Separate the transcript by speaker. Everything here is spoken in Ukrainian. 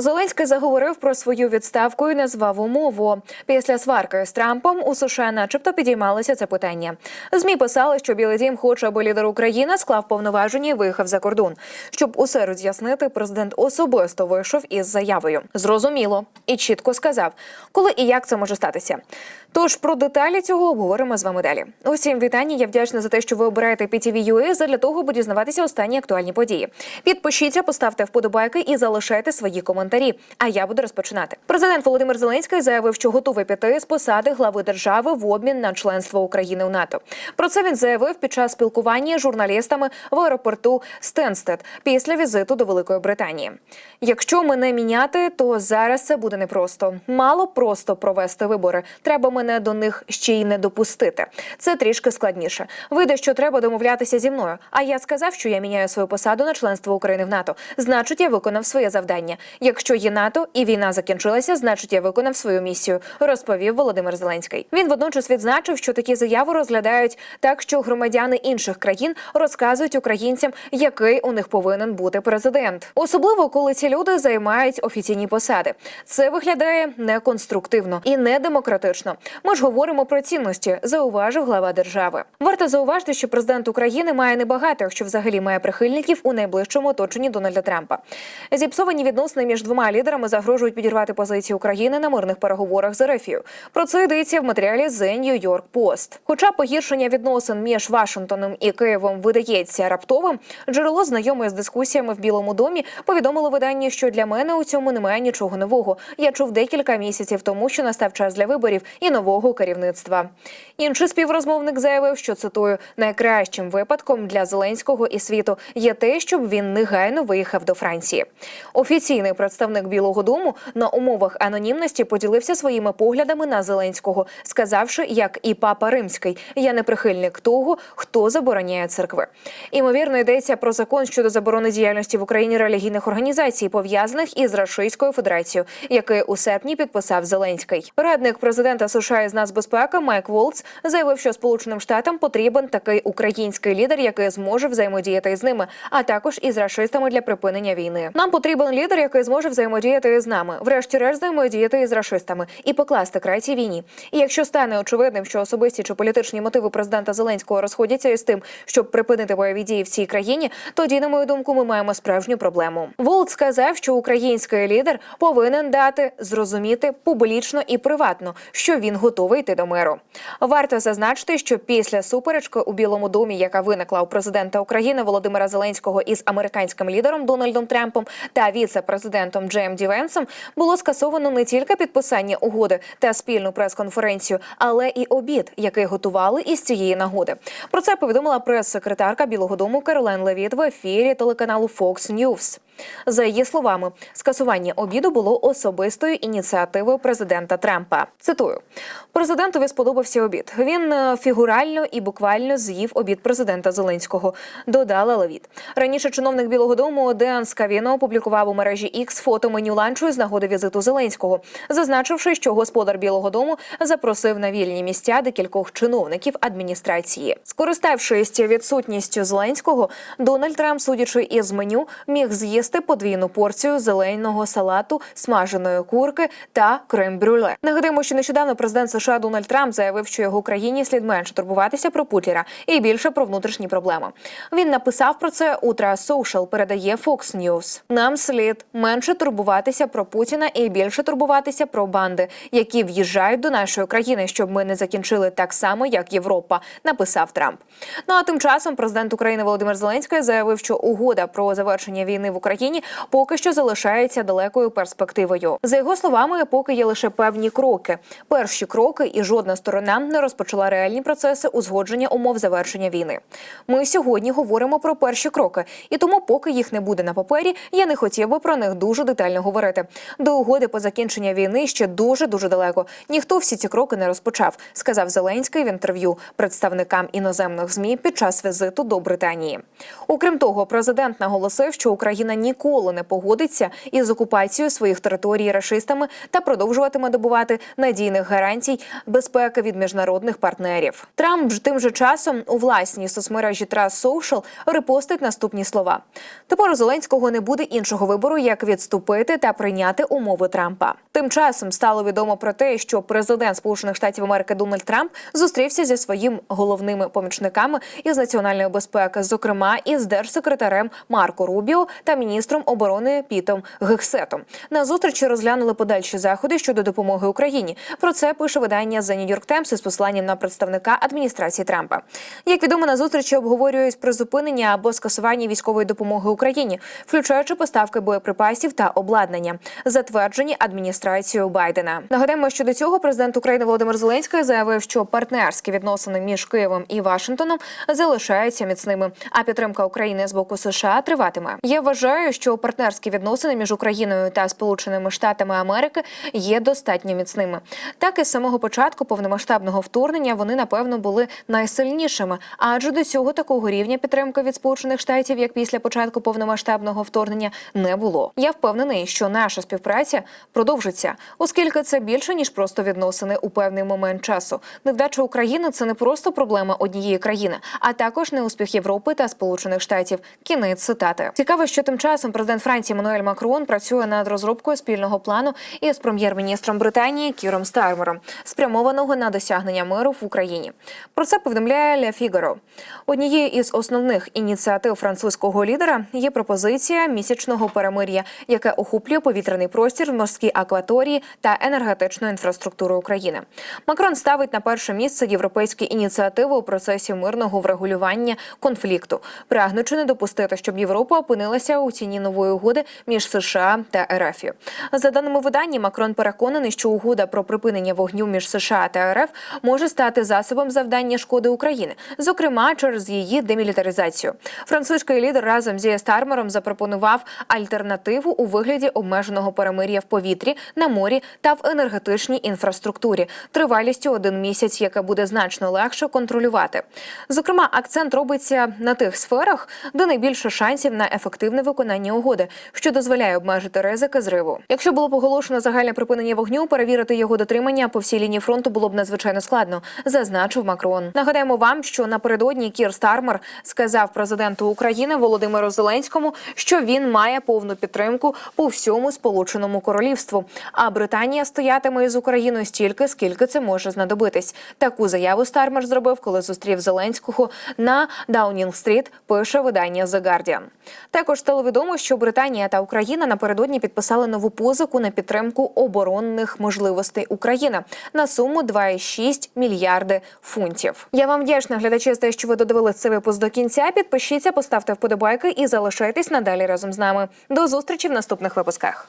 Speaker 1: Зеленський заговорив про свою відставку і назвав умову. Після сварки з Трампом у США, начебто, підіймалося це питання. Змі писали, що Білий Дім хоче, аби лідер України склав повноваження і виїхав за кордон. Щоб усе роз'яснити, президент особисто вийшов із заявою. Зрозуміло і чітко сказав, коли і як це може статися. Тож про деталі цього обговоримо з вами далі. Усім вітання. Я вдячна за те, що ви обираєте PTV.ua задля того, аби дізнаватися останні актуальні події. Підпишіться, поставте вподобайки і залишайте свої коментарі. А я буду розпочинати. Президент Володимир Зеленський заявив, що готовий піти з посади глави держави в обмін на членство України в НАТО. Про це він заявив під час спілкування з журналістами в аеропорту Стенстед після візиту до Великої Британії. Якщо мене міняти, то зараз це буде непросто. Мало просто провести вибори. Треба мене до них ще й не допустити. Це трішки складніше. Вийде, що треба домовлятися зі мною. А я сказав, що я міняю свою посаду на членство України в НАТО. Значить, я виконав своє завдання. Якщо є НАТО і війна закінчилася, значить я виконав свою місію, розповів Володимир Зеленський. Він водночас відзначив, що такі заяви розглядають так, що громадяни інших країн розказують українцям, який у них повинен бути президент, особливо коли ці люди займають офіційні посади. Це виглядає неконструктивно і недемократично. Ми ж говоримо про цінності, зауважив глава держави. Варто зауважити, що президент України має небагато, якщо взагалі має прихильників у найближчому оточенні Дональда Трампа. Зіпсовані відносини між двома лідерами загрожують підірвати позиції України на мирних переговорах з РФ. Про це йдеться в матеріалі The New York Post. Хоча погіршення відносин між Вашингтоном і Києвом видається раптовим, джерело знайоме з дискусіями в Білому домі повідомило виданні, що для мене у цьому немає нічого нового. Я чув декілька місяців тому, що настав час для виборів і нового керівництва. Інший співрозмовник заявив, що цитую найкращим випадком для Зеленського і світу є те, щоб він негайно виїхав до Франції. Офіційний представник Білого Дому на умовах анонімності поділився своїми поглядами на Зеленського, сказавши, як і папа римський, я не прихильник того, хто забороняє церкви. Імовірно, йдеться про закон щодо заборони діяльності в Україні релігійних організацій, пов'язаних із Рашистською Федерацією, який у серпні підписав Зеленський. Радник президента США із нацбезпеки Майк Волц заявив, що Сполученим Штатам потрібен такий український лідер, який зможе взаємодіяти з ними, а також із рашистами для припинення війни. Нам потрібен лідер, який зможе взаємодіяти з нами, врешті-решт взаємодіяти із рашистами і покласти край цій війні. І якщо стане очевидним, що особисті чи політичні мотиви президента Зеленського розходяться із тим, щоб припинити бойові дії в цій країні, тоді, на мою думку, ми маємо справжню проблему. Волт сказав, що український лідер повинен дати зрозуміти публічно і приватно, що він готовий йти до миру. Варто зазначити, що після суперечки у Білому домі, яка виникла у президента України Володимира Зеленського із американським лідером Дональдом Трампом та віце-президентом Джеєм Ді Венсом, було скасовано не тільки підписання угоди та спільну прес-конференцію, але і обід, який готували із цієї нагоди. Про це повідомила прес-секретарка Білого Дому Каролен Левіт в ефірі телеканалу Fox News. За її словами, скасування обіду було особистою ініціативою президента Трампа. Цитую: президентові сподобався обід. Він е, фігурально і буквально з'їв обід президента Зеленського. Додала Левіт. Раніше чиновник Білого Дому Деан Скавіно опублікував у мережі X фото меню ланчу з нагоди візиту Зеленського, зазначивши, що господар Білого Дому запросив на вільні місця декількох чиновників адміністрації. Скориставшись відсутністю Зеленського, Дональд Трамп, судячи із меню, міг з'їсти подвійну порцію зеленого салату, смаженої курки та крем-брюле. Нагадаємо, що нещодавно президент США Дональд Трамп заявив, що його країні слід менше турбуватися про Путлера і більше про внутрішні проблеми. Він написав про це Утра Social, передає Fox News. Нам слід менше турбуватися про Путіна і більше турбуватися про банди, які в'їжджають до нашої країни, щоб ми не закінчили так само, як Європа, написав Трамп. Ну а тим часом президент України Володимир Зеленський заявив, що угода про завершення війни в Україні поки що залишається далекою перспективою. За його словами, поки є лише певні кроки. Перші кроки, і жодна сторона не розпочала реальні процеси узгодження умов завершення війни. Ми сьогодні говоримо про перші кроки, і тому, поки їх не буде на папері, я не хотів би про них дуже детально говорити. До угоди по закінчення війни ще дуже дуже далеко. Ніхто всі ці кроки не розпочав, сказав Зеленський в інтерв'ю представникам іноземних змі під час візиту до Британії. Окрім того, президент наголосив, що Україна ні ніколи не погодиться із окупацією своїх територій рашистами та продовжуватиме добувати надійних гарантій безпеки від міжнародних партнерів. Трамп ж тим же часом у власній соцмережі Trust Social репостить наступні слова: тепер у Зеленського не буде іншого вибору, як відступити та прийняти умови Трампа. Тим часом стало відомо про те, що президент Сполучених Штатів Америки Дональд Трамп зустрівся зі своїм головними помічниками із національної безпеки, зокрема із держсекретарем Марко Рубіо та міністром оборони Пітом Гексетом. На зустрічі розглянули подальші заходи щодо допомоги Україні. Про це пише видання The New York Times із посиланням на представника адміністрації Трампа. Як відомо, на зустрічі обговорюють призупинення або скасування військової допомоги Україні, включаючи поставки боєприпасів та обладнання, затверджені адміністрацією Байдена. Нагадаємо, що до цього президент України Володимир Зеленський заявив, що партнерські відносини між Києвом і Вашингтоном залишаються міцними, а підтримка України з боку США триватиме. Я вважаю, що партнерські відносини між Україною та Сполученими Штатами Америки є достатньо міцними. Так і з самого початку повномасштабного вторгнення вони напевно були найсильнішими, адже до цього такого рівня підтримки від Сполучених Штатів, як після початку повномасштабного вторгнення, не було. Я впевнений, що наша співпраця продовжиться, оскільки це більше ніж просто відносини у певний момент часу. Невдача України це не просто проблема однієї країни, а також неуспіх Європи та Сполучених Штатів. Кінець цитати. Цікаво, що тим часом президент Франції Мануель Макрон працює над розробкою спільного плану із прем'єр-міністром Британії Кіром Стармером, спрямованого на досягнення миру в Україні. Про це повідомляє Ля Фігаро. Однією із основних ініціатив французького лідера є пропозиція місячного перемир'я, яке охоплює повітряний простір, морські акваторії та енергетичну інфраструктуру України. Макрон ставить на перше місце європейські ініціативи у процесі мирного врегулювання конфлікту, прагнучи не допустити, щоб Європа опинилася у ціні нової угоди між США та РФ. За даними видання, Макрон переконаний, що угода про припинення вогню між США та РФ може стати засобом завдання шкоди України, зокрема через її демілітаризацію. Французький лідер разом зі Стармером запропонував альтернативу у вигляді обмеженого перемир'я в повітрі, на морі та в енергетичній інфраструктурі, тривалістю один місяць, яка буде значно легше контролювати. Зокрема, акцент робиться на тих сферах, де найбільше шансів на ефективне виконання угоди, що дозволяє обмежити ризики зриву. Якщо було оголошено загальне припинення вогню, перевірити його дотримання по всій лінії фронту було б надзвичайно складно, зазначив Макрон. Нагадаємо вам, що напередодні Кір Стармер сказав президенту України Володимиру Зеленському, що він має повну підтримку по всьому сполученому королівству. А Британія стоятиме із Україною стільки, скільки це може знадобитись. Таку заяву Стармер зробив, коли зустрів Зеленського на Даунінг-стріт. Пише видання The Guardian. Також стало відомо, що Британія та Україна напередодні підписали нову позику на підтримку оборонних можливостей України на суму 2,6 мільярди фунтів. Я вам вдячна, глядачі, за те, що ви додивили цей випуск до кінця. Підпишіться, поставте вподобайки і залишайтесь надалі разом з нами. До зустрічі в наступних випусках.